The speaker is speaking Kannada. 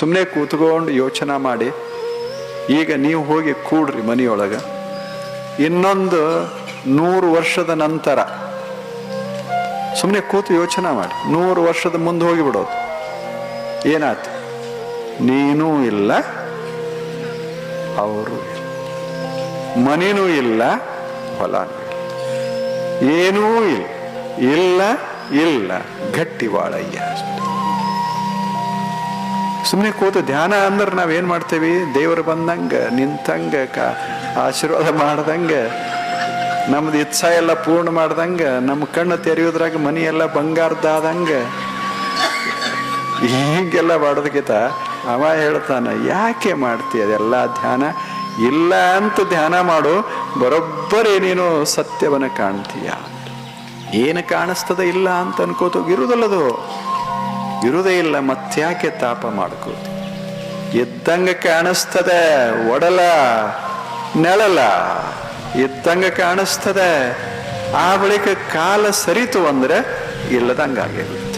ಸುಮ್ಮನೆ ಕೂತ್ಕೊಂಡು ಯೋಚನೆ ಮಾಡಿ, ಈಗ ನೀವು ಹೋಗಿ ಕೂಡ್ರಿ ಮನೆಯೊಳಗೆ. ಇನ್ನೊಂದು ನೂರು ವರ್ಷದ ನಂತರ ಸುಮ್ಮನೆ ಕೂತು ಯೋಚನೆ ಮಾಡಿ, ನೂರು ವರ್ಷದ ಮುಂದೆ ಹೋಗಿಬಿಡೋದು ಏನಾಯ್ತು? ನೀನೂ ಇಲ್ಲ, ಅವರು ಮನೆಯೂ ಇಲ್ಲ, ಹೊಲನೂ ಏನೂ ಇಲ್ಲ ಇಲ್ಲ ಇಲ್ಲ. ಗಟ್ಟಿ ವಾಳಯ್ಯ ಅಷ್ಟೆ. ಸುಮ್ಮನೆ ಕೂತು ಧ್ಯಾನ ಅಂದ್ರೆ ನಾವೇನ್ ಮಾಡ್ತೇವಿ? ದೇವರು ಬಂದಂಗೆ, ನಿಂತಂಗೆ, ಕ ಆಶೀರ್ವಾದ ಮಾಡ್ದಂಗೆ, ನಮ್ದು ಇಚ್ಛಾ ಎಲ್ಲ ಪೂರ್ಣ ಮಾಡ್ದಂಗೆ ನಮ್ಮ ಕಣ್ಣು ತೆರೆಯೋದ್ರಾಗ ಮನಿ ಎಲ್ಲ ಬಂಗಾರದಾದಂಗ ಹೀಗೆಲ್ಲ ಮಾಡೋದಕ್ಕಿಂತ ಅವ ಹೇಳ್ತಾನೆ, ಯಾಕೆ ಮಾಡ್ತಿ ಅದೆಲ್ಲ ಧ್ಯಾನ? ಇಲ್ಲ ಅಂತ ಧ್ಯಾನ ಮಾಡು, ಬರೋಬ್ಬರೇ ನೀನು ಸತ್ಯವನ್ನ ಕಾಣ್ತೀಯ. ಏನು ಕಾಣಿಸ್ತದ ಇಲ್ಲ ಅಂತ ಅನ್ಕೋತು ಇರುವುದಲ್ಲದು ಇರುವುದೇ ಇಲ್ಲ ಮತ್ತ್ಯಾಕೆ ತಾಪ ಮಾಡ್ಕೋತಿ? ಎದ್ದಂಗೆ ಕಾಣಿಸ್ತದೆ, ಒಡಲ, ನೆಳಲ. ಇದ್ದಂಗ ಕಾಣಿಸ್ತದೆ, ಆ ಬಳಿಕ ಕಾಲ ಸರಿತು ಅಂದ್ರೆ ಇಲ್ಲದಂಗಾಗಿಲ್ಲ